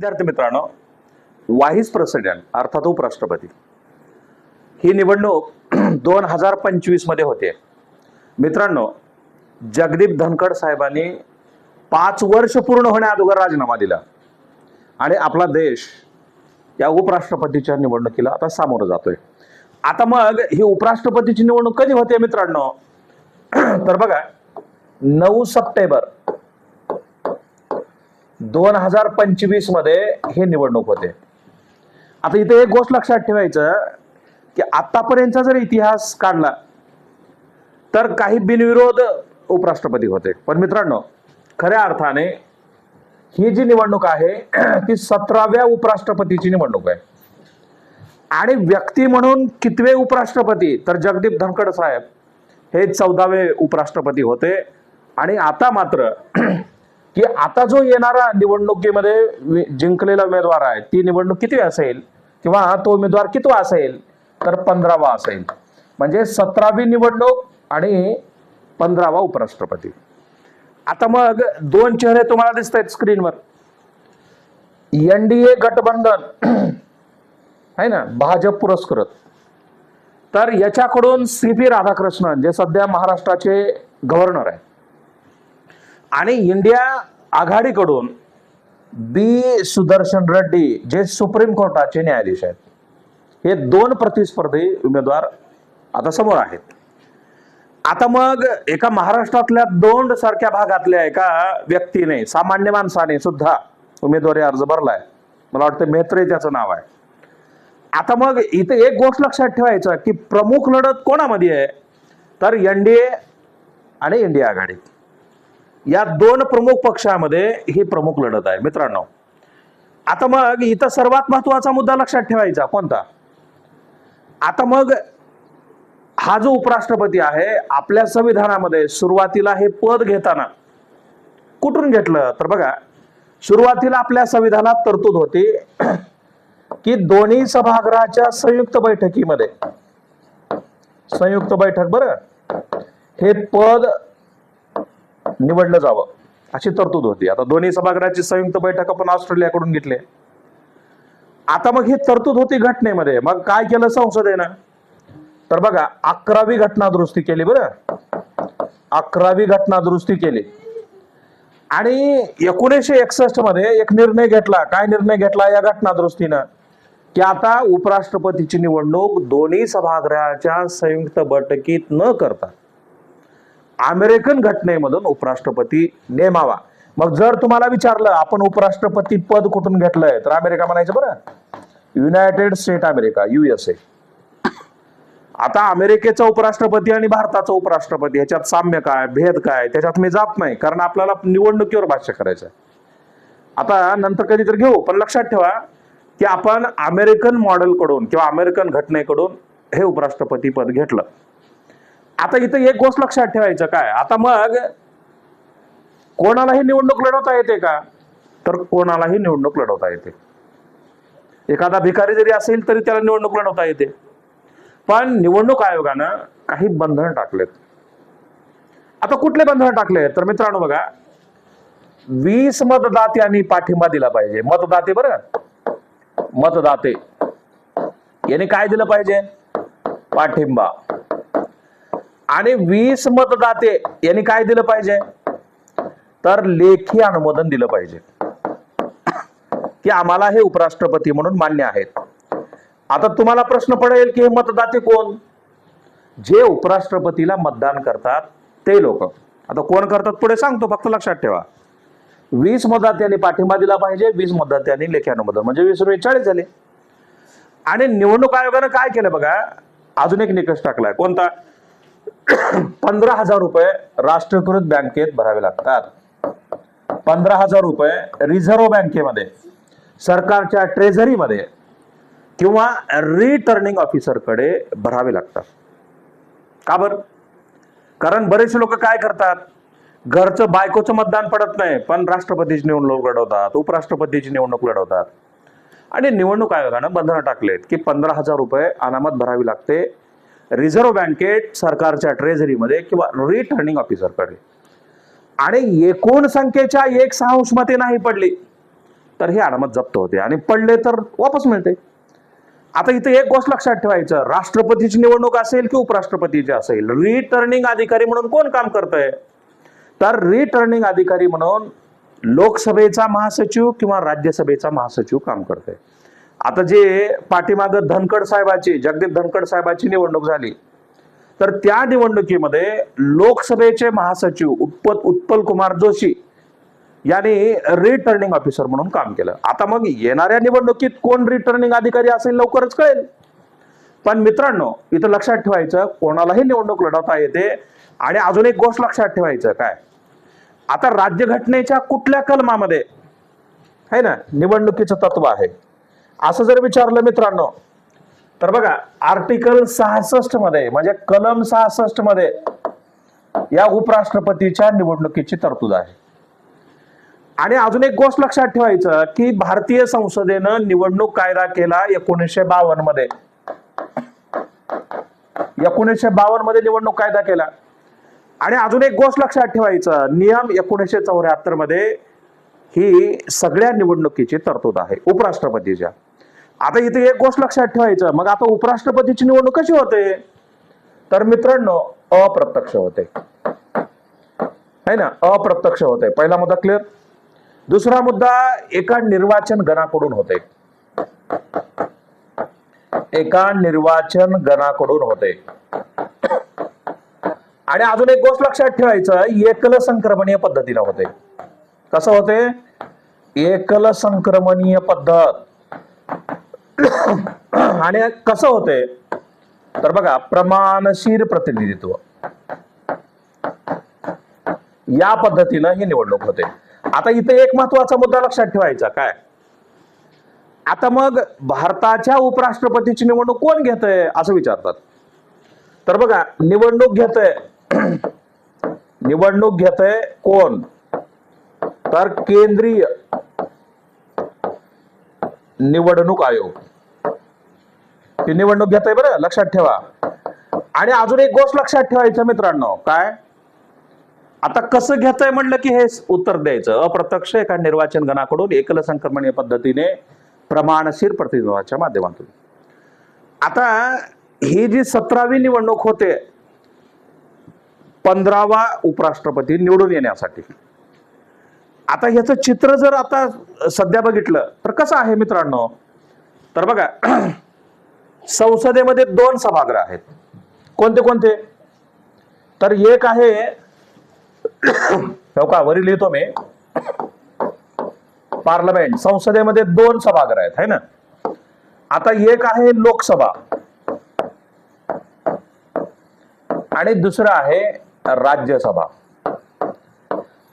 विद्यार्थी मित्रांनो vice president अर्थात उपराष्ट्रपती ही निवडणूक दोन हजार पंचवीसमध्ये होते. मित्रांनो जगदीप धनखड साहेबांनी पाच वर्ष पूर्ण होण्या अगोदर राजीनामा दिला. आणि आपला देश या उपराष्ट्रपतीच्या निवडणुकीला आता सामोरं जातोय. आता मग ही उपराष्ट्रपतीची निवडणूक कधी होते मित्रांनो? तर बघा नऊ सप्टेंबर दोन हजार पंचवीसमध्ये हे निवडणूक होते. आता इथे एक गोष्ट लक्षात ठेवायचं की आतापर्यंतचा जर इतिहास काढला तर काही बिनविरोध उपराष्ट्रपती होते. पण मित्रांनो खऱ्या अर्थाने ही जी निवडणूक आहे ती सतराव्या उपराष्ट्रपतीची निवडणूक आहे. आणि व्यक्ती म्हणून कितवे उपराष्ट्रपती तर जगदीप धनखड साहेब हे चौदावे उपराष्ट्रपती होते. आणि आता मात्र की आता जो येणारा निवडणुकीमध्ये जिंकलेला उमेदवार आहे ती निवडणूक किती असेल? किंवा तो उमेदवार कितवा असेल? तर पंधरावा असेल. म्हणजे सतरावी निवडणूक आणि पंधरावा उपराष्ट्रपती. आता मग दोन चेहरे तुम्हाला दिसत आहेत स्क्रीनवर एनडीए गठबंधन आहे ना? भाजप पुरस्कृत. तर याच्याकडून सी पी राधाकृष्णन जे सध्या महाराष्ट्राचे गव्हर्नर आहे आणि इंडिया आघाडीकडून बी. सुदर्शन रेड्डी जे सुप्रीम कोर्टाचे न्यायाधीश आहेत हे दोन प्रतिस्पर्धी उमेदवार आता समोर आहेत. आता मग एका महाराष्ट्रातल्या दोंड सारख्या भागातल्या एका व्यक्तीने सामान्य माणसाने सुद्धा उमेदवारी अर्ज भरलाय. मला वाटतं मेत्रे त्याचं नाव आहे. आता मग इथे एक गोष्ट लक्षात ठेवायचं की प्रमुख लढत कोणामध्ये आहे? तर एनडीए आणि इंडिया आघाडी या दोन प्रमुख पक्षामध्ये ही प्रमुख लढत आहे. मित्रांनो आता मग इथं सर्वात महत्त्वाचा मुद्दा लक्षात ठेवायचा. कोणता? आता मग हा जो उपराष्ट्रपती आहे आपल्या संविधानामध्ये सुरुवातीला हे पद घेताना कुठून घेतलं? तर बघा सुरुवातीला आपल्या संविधानात तरतूद होती की दोन्ही सभागृहाच्या संयुक्त बैठकीमध्ये संयुक्त बैठक बरं हे पद निवडलं जावं अशी तरतूद होती. आता दोन्ही सभागृहाची संयुक्त बैठक आपण ऑस्ट्रेलियाकडून घेतली. आता मग ही तरतूद होती घटनेमध्ये. मग काय केलं संसदेनं? तर बघा अकरावी घटना दुरुस्ती केली बरं. अकरावी घटना दुरुस्ती केली. आणि एकोणीसशे एकसष्टमध्ये एक निर्णय घेतला. काय निर्णय घेतला या घटना दुरुस्तीनं की आता उपराष्ट्रपतीची निवडणूक दोन्ही सभागृहाच्या संयुक्त बैठकीत न करता अमेरिकन घटनेमधून उपराष्ट्रपती नेमावा. मग जर तुम्हाला विचारलं आपण उपराष्ट्रपती पद कुठून घेतलंय? तर अमेरिका म्हणायचं बरं. युनायटेड स्टेट अमेरिका युएसए आता अमेरिकेचा उपराष्ट्रपती आणि भारताचा उपराष्ट्रपती ह्याच्यात साम्य काय भेद काय? त्याच्यात मी जात नाही कारण आपल्याला निवडणुकीवर भाष्य करायचं आहे आता नंतर कधीतरी घेऊ पण लक्षात ठेवा की आपण अमेरिकन मॉडेलकडून किंवा अमेरिकन घटनेकडून हे उपराष्ट्रपती पद घेतलं. आता इथं एक गोष्ट लक्षात ठेवायचं काय? आता मग कोणालाही निवडणूक लढवता येते का? तर कोणालाही निवडणूक लढवता येते. एखादा भिकारी जरी असेल तरी त्याला निवडणूक लढवता येते. पण निवडणूक आयोगानं काही बंधन टाकलेत. आता कुठले बंधन टाकले? तर मित्रांनो बघा वीस मतदात्यांनी पाठिंबा दिला पाहिजे. मतदाते बरं मतदाते. यांनी काय दिलं पाहिजे? पाठिंबा. आणि वीस मतदाते यांनी काय दिलं पाहिजे? तर लेखी अनुमोदन दिलं पाहिजे. की आम्हाला हे उपराष्ट्रपती म्हणून मान्य आहेत. आता तुम्हाला प्रश्न पडेल की हे मतदाते कोण? जे उपराष्ट्रपतीला मतदान करतात ते लोक. आता कोण करतात पुढे सांगतो फक्त लक्षात ठेवा. वीस मतदात्यांनी पाठिंबा दिला पाहिजे वीस मतदात्यांनी लेखी अनुमोदन. म्हणजे वीस रुपये चाळीस झाले. आणि निवडणूक आयोगानं काय केलं बघा? अजून एक निकष टाकलाय. कोणता? पंधरा हजार रुपये राष्ट्रीयकृत बँकेत भरावे लागतात. पंधरा हजार रुपये रिझर्व्ह बँकेमध्ये सरकारच्या ट्रेझरीमध्ये किंवा रिटर्निंग ऑफिसरकडे भरावे लागतात. का बर? कारण बरेचसे लोक काय करतात? घरचं बायकोचं मतदान पडत नाही पण राष्ट्रपतीची निवडणूक लढवतात उपराष्ट्रपतीची निवडणूक लढवतात. आणि निवडणूक आयोगानं बंधनं टाकलेत की पंधरा हजार रुपये अनामत भरावी लागते रिझर्व्ह बँकेत सरकारच्या ट्रेझरीमध्ये किंवा रिटर्निंग ऑफिसरकडे आणि एकूण संख्येच्या एक सहांश मते नाही पडली तर हे अनामत जप्त होते. आणि पडले तर वापस मिळते. आता इथे एक गोष्ट लक्षात ठेवायचं. राष्ट्रपतीची निवडणूक असेल की उपराष्ट्रपतीची असेल? रिटर्निंग अधिकारी म्हणून कोण काम करतंय? तर रिटर्निंग अधिकारी म्हणून लोकसभेचा महासचिव किंवा राज्यसभेचा महासचिव काम करतोय. आता जे पाठीमागं धनखड साहेबाची जगदीप धनखड साहेबाची निवडणूक झाली तर त्या निवडणुकीमध्ये लोकसभेचे महासचिव उत्पत उत्पल कुमार जोशी यांनी रिटर्निंग ऑफिसर म्हणून काम केलं. आता मग येणाऱ्या निवडणुकीत कोण रिटर्निंग अधिकारी असेल लवकरच कळेल. पण मित्रांनो इथं लक्षात ठेवायचं कोणालाही निवडणूक लढवता येते. आणि अजून एक गोष्ट लक्षात ठेवायचं काय? आता राज्यघटनेच्या कुठल्या कलमामध्ये आहे ना निवडणुकीचं तत्व आहे? असं जर विचारलं मित्रांनो तर बघा आर्टिकल सहासष्टमध्ये म्हणजे कलम सहासष्टमध्ये या उपराष्ट्रपतीच्या निवडणुकीची तरतूद आहे. आणि अजून एक गोष्ट लक्षात ठेवायचं की भारतीय संसदेनं निवडणूक कायदा केला एकोणीसशे बावन्नमध्ये. एकोणीसशे बावन्नमध्ये निवडणूक कायदा केला. आणि अजून एक गोष्ट लक्षात ठेवायचं नियम एकोणीसशे चौऱ्याहत्तरमध्ये ही सगळ्या निवडणुकीची तरतूद आहे उपराष्ट्रपतीच्या. आता इथे एक गोष्ट लक्षात ठेवायचं. मग आता उपराष्ट्रपतीची निवडणूक कशी होते? तर मित्रांनो अप्रत्यक्ष होते. है ना? अप्रत्यक्ष होते. पहिला मुद्दा क्लिअर दुसरा मुद्दा एका निर्वाचन गणाकडून होते. एका निर्वाचन गणाकडून होते. आणि अजून एक गोष्ट लक्षात ठेवायचं एकल संक्रमणीय पद्धतीला होते. कसं होते? एकल संक्रमणीय पद्धत. आणि कसं होतंय? तर बघा प्रमाणशीर प्रतिनिधित्व. या पद्धतीनं ही निवडणूक होते. आता इथे एक महत्त्वाचा मुद्दा लक्षात ठेवायचा काय? आता मग भारताच्या उपराष्ट्रपतीची निवडणूक कोण घेतंय असं विचारतात. तर बघा निवडणूक घेतंय. निवडणूक घेतंय कोण? तर केंद्रीय निवडणूक आयोग. ही निवडणूक घेतोय बरं लक्षात ठेवा. आणि अजून एक गोष्ट लक्षात ठेवायचं मित्रांनो काय? आता कसं घेतोय म्हणलं की हे उत्तर द्यायचं. अप्रत्यक्ष एका निर्वाचन गणाकडून एकल संक्रमणीय पद्धतीने प्रमाणशीर प्रतिनिधित्वाच्या माध्यमातून. आता ही जी सतरावी निवडणूक होते पंधरावा उपराष्ट्रपती निवडून येण्यासाठी. आता ह्याचं चित्र जर आता सध्या बघितलं तर कसं आहे मित्रांनो? तर बघा संसदेमध्ये दोन सभागृह आहेत. कोणते कोणते? तर एक आहे हो का वरील लिहितो मी. पार्लमेंट संसदेमध्ये दोन सभागृह आहेत है ना? आता एक आहे लोकसभा. आणि दुसरं आहे राज्यसभा.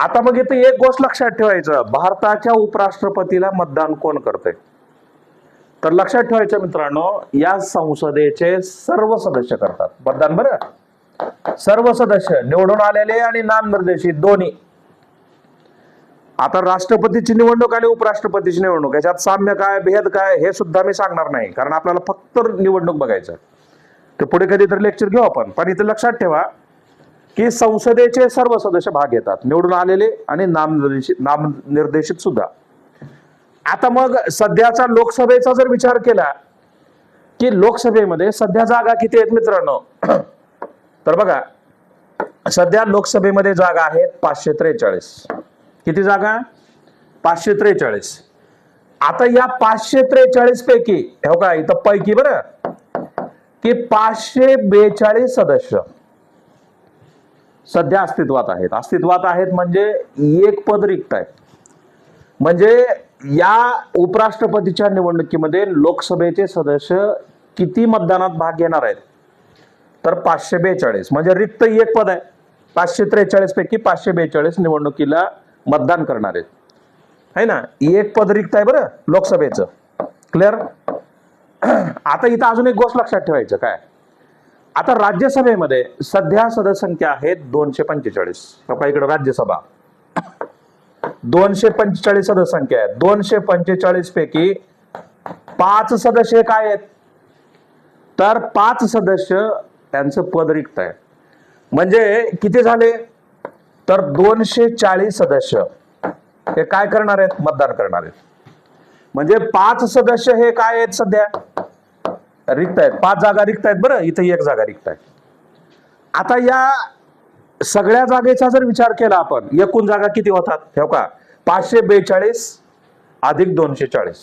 आता मग इथं एक गोष्ट लक्षात ठेवायचं. भारताच्या उपराष्ट्रपतीला मतदान कोण करते तर लक्षात ठेवायचं मित्रांनो या संसदेचे सर्व सदस्य करतात. मतदान बरं? सर्व सदस्य निवडून आलेले आणि नामनिर्देशित दोन्ही. आता राष्ट्रपतीची निवडणूक आणि उपराष्ट्रपतीची निवडणूक याच्यात साम्य काय भेद काय हे सुद्धा मी सांगणार नाही. कारण आपल्याला फक्त निवडणूक बघायचं ते पुढे कधीतरी लेक्चर घेऊ आपण. पण इथे लक्षात ठेवा की संसदेचे सर्व सदस्य भाग घेतात निवडून आलेले आणि नामनिर्देशित नामनिर्देशित सुद्धा. आता मग सध्याचा लोकसभेचा जर विचार केला की लोकसभेमध्ये सध्या जागा किती आहेत मित्रांनो? तर बघा सध्या लोकसभेमध्ये जागा आहेत पाचशे त्रेचाळीस. किती जागा? पाचशे त्रेचाळीस. आता या पाचशे त्रेचाळीस पैकी हो का इथं पैकी बरं की पाचशे बेचाळीस सदस्य. सध्या अस्तित्वात आहेत. अस्तित्वात आहेत म्हणजे एक पद रिक्त आहे. म्हणजे या उपराष्ट्रपतीच्या निवडणुकीमध्ये लोकसभेचे सदस्य किती मतदानात भाग घेणार आहेत? तर पाचशे बेचाळीस. म्हणजे रिक्त एक पद आहे. पाचशे त्रेचाळीस पैकी पाचशे बेचाळीस निवडणुकीला मतदान करणार आहेत. है ना? एक पद रिक्त आहे बरं लोकसभेचं. क्लिअर आता इथं अजून एक गोष्ट लक्षात ठेवायचं काय? आता राज्यसभेमध्ये सध्या सदस्यसंख्या आहे दोनशे पंचेचाळीस. बघा इकडे राज्यसभा. दोनशे पंचेचाळीस सदस्यसंख्या आहे दोनशे पंचेचाळीस पैकी पाच सदस्य काय आहेत? तर पाच सदस्य त्यांचं पद रिक्त आहे. म्हणजे किती झाले? तर दोनशे चाळीस सदस्य हे काय करणार आहेत? मतदान करणार आहेत. म्हणजे पाच सदस्य हे काय आहेत सध्या? रिक्त आहेत पाच जागा रिक्त आहेत बरं इथं एक जागा रिक्त आहे आता या सगळ्या जागेचा जर विचार केला आपण एकूण जागा किती होतात? ठेव का? पाचशे बेचाळीस अधिक दोनशे चाळीस.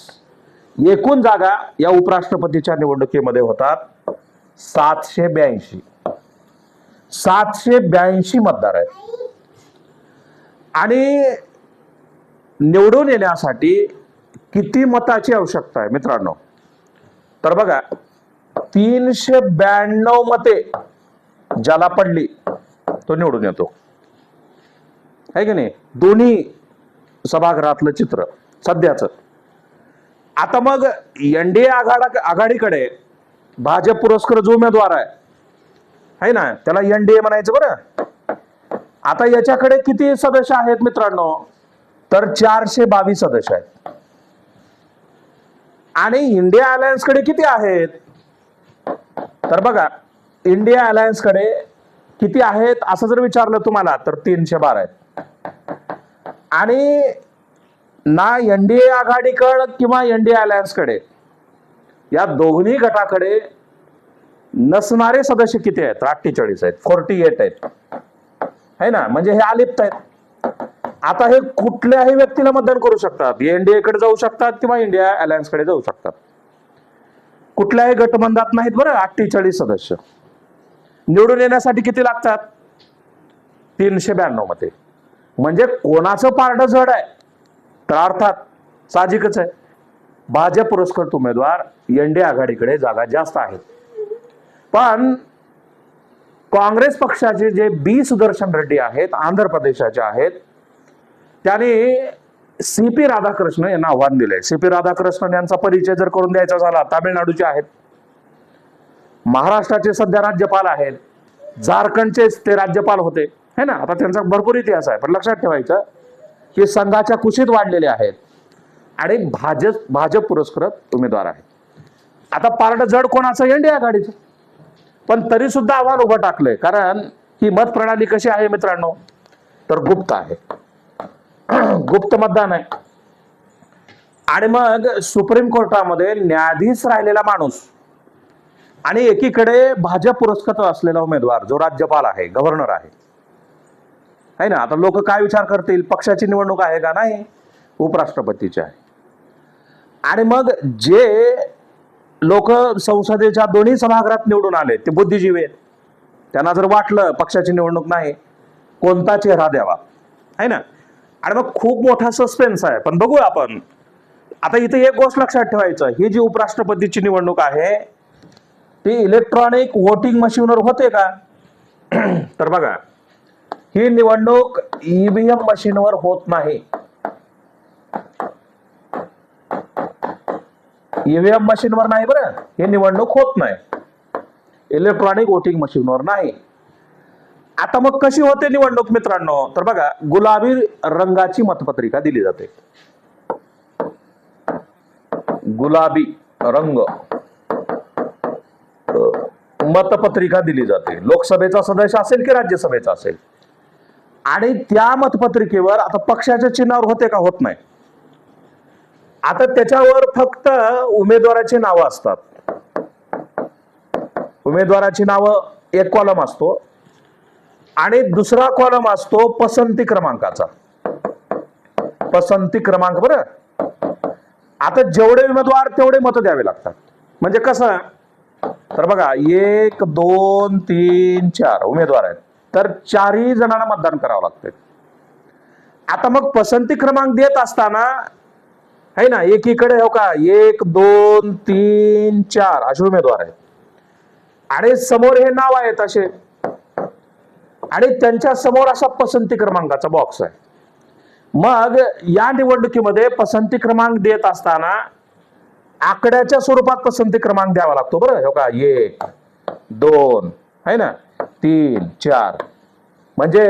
एकूण जागा या उपराष्ट्रपतीच्या निवडणुकीमध्ये होतात सातशे ब्याऐंशी. सातशे ब्याऐंशी मतदार आहेत. आणि निवडून येण्यासाठी किती मताची आवश्यकता आहे मित्रांनो? तर बघा तीनशे ब्याण्णव मते ज्याला पडली तो निवडून येतो. आहे की नाही? दोन्ही सभागृहातलं चित्र सध्याच. आता मग एनडीए आघाडा आघाडीकडे भाजप पुरस्कृत जो उमेदवार आहे है ना? त्याला एनडीए म्हणायचं बरं. आता याच्याकडे किती सदस्य आहेत मित्रांनो? तर चारशे बावीस सदस्य आहेत. आणि इंडिया अलायन्सकडे किती आहेत? तर बघा इंडिया अलायन्सकडे किती आहेत असं जर विचारलं तुम्हाला तर तीनशे बारा आहेत. आणि ना एनडीए आघाडीकडं किंवा एनडीए अलायन्सकडे या दोन्ही गटाकडे नसणारे सदस्य किती आहेत? अठ्ठेचाळीस आहेत फोर्टी एट आहेत. है ना? म्हणजे हे अलिप्त आहेत. आता हे कुठल्याही व्यक्तीला मतदान करू शकतात. एनडीए कडे जाऊ शकतात किंवा इंडिया अलायन्सकडे जाऊ शकतात. कुठल्याही गटबंधात नाहीत बरं अठ्ठेचाळीस सदस्य. निवडून येण्यासाठी किती लागतात? तीनशे ब्याण्णवमध्ये म्हणजे कोणाचं पारड जड आहे? तर अर्थात साहजिकच आहे. भाजप पुरस्कृत उमेदवार एनडी आघाडीकडे जागा जास्त आहेत पण काँग्रेस पक्षाचे जे बी सुदर्शन रेड्डी आहेत आंध्र प्रदेशाचे आहेत त्याने सी पी राधाकृष्ण यांना आव्हान दिलंय. सी पी राधाकृष्णन यांचा परिचय जर करून द्यायचा झाला तामिळनाडूचे आहेत. महाराष्ट्राचे सध्या राज्यपाल आहेत. झारखंडचेच ते राज्यपाल होते. है ना? आता त्यांचा भरपूर इतिहास आहे. पण लक्षात ठेवायचं की संघाच्या कुशीत वाढलेले आहेत. आणि भाजप भाजप पुरस्कृत उमेदवार आहेत. आता पार्ट जड कोणाचं? एनडीए आघाडीचं. पण तरी सुद्धा आव्हान उभं टाकलंय. कारण ही मत प्रणाली कशी आहे मित्रांनो? तर गुप्त आहे. गुप्त मतदान आहे. आणि मग सुप्रीम कोर्टामध्ये न्यायाधीश राहिलेला माणूस आणि एकीकडे भाजप पुरस्कृत असलेला उमेदवार जो राज्यपाल आहे गव्हर्नर आहे. है ना? आता लोक काय विचार करतील? पक्षाची निवडणूक आहे का नाही? उपराष्ट्रपतीची आहे. आणि मग जे लोक संसदेच्या दोन्ही सभागृहात निवडून आले ते बुद्धिजीवी आहेत. त्यांना जर वाटलं पक्षाची निवडणूक नाही कोणता चेहरा द्यावा? है ना? आणि मग खूप मोठा सस्पेन्स आहे. पण बघू आपण. आता इथे एक गोष्ट लक्षात ठेवायचं. ही जी उपराष्ट्रपतीची निवडणूक आहे ती इलेक्ट्रॉनिक वोटिंग मशीनवर होते का? तर बघा ही निवडणूक ईव्हीएम मशीनवर होत नाही. ईव्हीएम मशीनवर नाही बरं. ही निवडणूक होत नाही. इलेक्ट्रॉनिक वोटिंग मशीनवर नाही. आता मग कशी होते निवडणूक मित्रांनो? तर बघा गुलाबी रंगाची मतपत्रिका दिली जाते. गुलाबी रंग मतपत्रिका दिली जाते. लोकसभेचा सदस्य असेल की राज्यसभेचा असेल? आणि त्या मतपत्रिकेवर आता पक्षाच्या चिन्हावर होते का? होत नाही. आता त्याच्यावर फक्त उमेदवाराची नावं असतात. उमेदवाराची नावं एक कॉलम असतो. आणि दुसरा कॉलम असतो पसंती क्रमांकाचा. पसंती क्रमांक बरं. आता जेवढे उमेदवार तेवढे मतं द्यावे लागतात. म्हणजे कसं? तर बघा एक दोन तीन चार उमेदवार आहेत. तर चारही जणांना मतदान करावं लागतंय. आता मग पसंती क्रमांक देत असताना है ना एकीकडे हो का एक दोन तीन चार असे उमेदवार आहेत. आणि समोर हे नाव आहेत असे. आणि त्यांच्यासमोर असा पसंती क्रमांकाचा बॉक्स आहे. मग या निवडणुकीमध्ये पसंती क्रमांक देत असताना आकड्याच्या स्वरूपात पसंती क्रमांक द्यावा लागतो बरं. हो का? एक दोन है ना? तीन चार. म्हणजे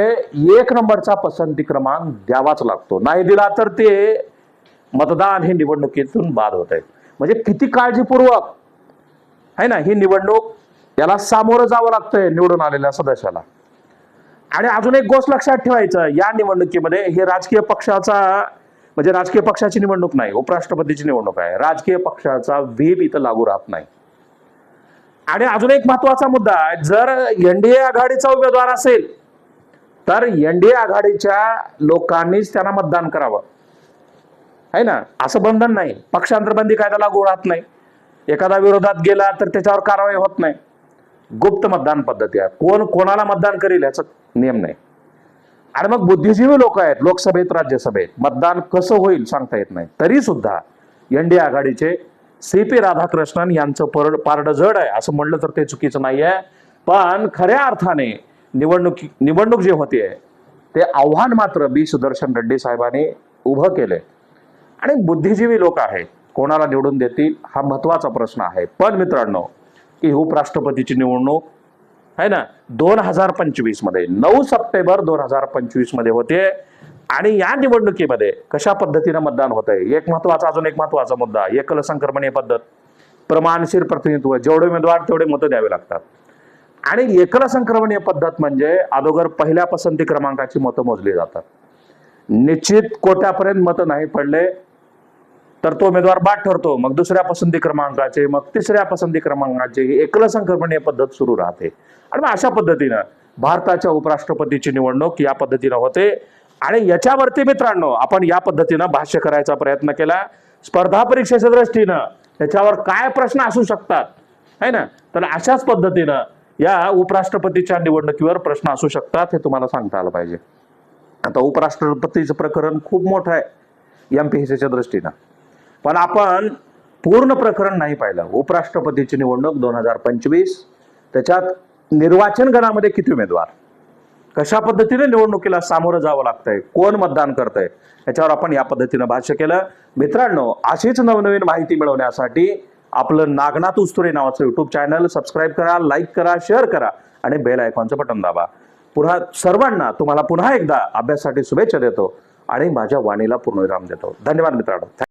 एक नंबरचा पसंती क्रमांक द्यावाच लागतो. नाही दिला तर ते मतदान हे निवडणुकीतून बाद होत आहे. म्हणजे किती काळजीपूर्वक है ना? ही निवडणूक याला सामोरं जावं लागतंय निवडून आलेल्या सदस्याला. आणि अजून एक गोष्ट लक्षात ठेवायचं या निवडणुकीमध्ये हे राजकीय पक्षाचा म्हणजे राजकीय पक्षाची निवडणूक नाही उपराष्ट्रपतीची निवडणूक आहे. राजकीय पक्षाचा व्हीप इथं लागू राहत नाही. आणि अजून एक महत्त्वाचा मुद्दा आहे जर एनडीए आघाडीचा उमेदवार असेल तर एनडीए आघाडीच्या लोकांनीच त्यांना मतदान करावं. आहे ना? असं बंधन नाही. पक्षांतरबंदी कायदा लागू राहत नाही. एखादा विरोधात गेला तर त्याच्यावर कारवाई होत नाही. गुप्त मतदान पद्धती आहे. कोण कोणाला मतदान करेल याचं नियम नाही. आणि मग बुद्धिजीवी लोक आहेत लोकसभेत राज्यसभेत. मतदान कसं होईल सांगता येत नाही. तरी सुद्धा एनडीए आघाडीचे सी पी राधाकृष्णन यांचं पर पारड जड आहे. असं म्हणलं तर ते चुकीचं नाही आहे पण खऱ्या अर्थाने निवडणूक निवडणूक जे होते ते आव्हान मात्र बी सुदर्शन रेड्डी साहेबांनी उभं केलंय. आणि बुद्धिजीवी लोक आहेत कोणाला निवडून देतील हा महत्त्वाचा प्रश्न आहे. पण मित्रांनो की उपराष्ट्रपतीची निवडणूक आहे ना? दोन हजार पंचवीसमध्ये नऊ सप्टेंबर दोन हजार पंचवीसमध्ये होते. आणि या निवडणुकीमध्ये कशा पद्धतीनं मतदान होत आहे एक महत्त्वाचा अजून एक महत्त्वाचा मुद्दा एकल संक्रमणीय पद्धत. प्रमाणशीर प्रतिनिधित्व जेवढे उमेदवार तेवढे मतं द्यावे लागतात. आणि एकल संक्रमणीय पद्धत म्हणजे अगोदर पहिल्या पसंती क्रमांकाची मतं मोजली जातात. निश्चित कोट्यापर्यंत मतं नाही पडले तर तो उमेदवार बाद ठरतो. मग दुसऱ्या पसंती क्रमांकाचे मग तिसऱ्या पसंती क्रमांकाचे एकल संक्रमणीय पद्धत सुरू राहते. आणि मग अशा पद्धतीनं भारताच्या उपराष्ट्रपतीची निवडणूक या पद्धतीनं होते. आणि याच्यावरती मित्रांनो आपण या पद्धतीनं भाष्य करायचा प्रयत्न केला. स्पर्धा परीक्षेच्या दृष्टीनं त्याच्यावर काय प्रश्न असू शकतात? है ना? तर अशाच पद्धतीनं या उपराष्ट्रपतीच्या निवडणुकीवर प्रश्न असू शकतात हे तुम्हाला सांगता आलं पाहिजे. आता उपराष्ट्रपतीचं प्रकरण खूप मोठं आहे. एम पी एस च्या दृष्टीनं. पण आपण पूर्ण प्रकरण नाही पाहिलं. उपराष्ट्रपतीची निवडणूक दोन हजार पंचवीस. त्याच्यात निर्वाचन गणामध्ये किती उमेदवार? कशा पद्धतीने निवडणुकीला सामोरं जावं लागतंय? कोण मतदान करतंय? याच्यावर आपण या पद्धतीनं भाष्य केलं. मित्रांनो अशीच नवनवीन माहिती मिळवण्यासाठी आपलं नागनाथ उस्तुरे नावाचं युट्यूब चॅनल सबस्क्राईब करा लाईक करा शेअर करा आणि बेल आयकॉनचं बटन दाबा. पुन्हा सर्वांना तुम्हाला पुन्हा एकदा अभ्यासासाठी शुभेच्छा देतो आणि माझ्या वाणीला पूर्णविराम देतो. धन्यवाद मित्रांनो.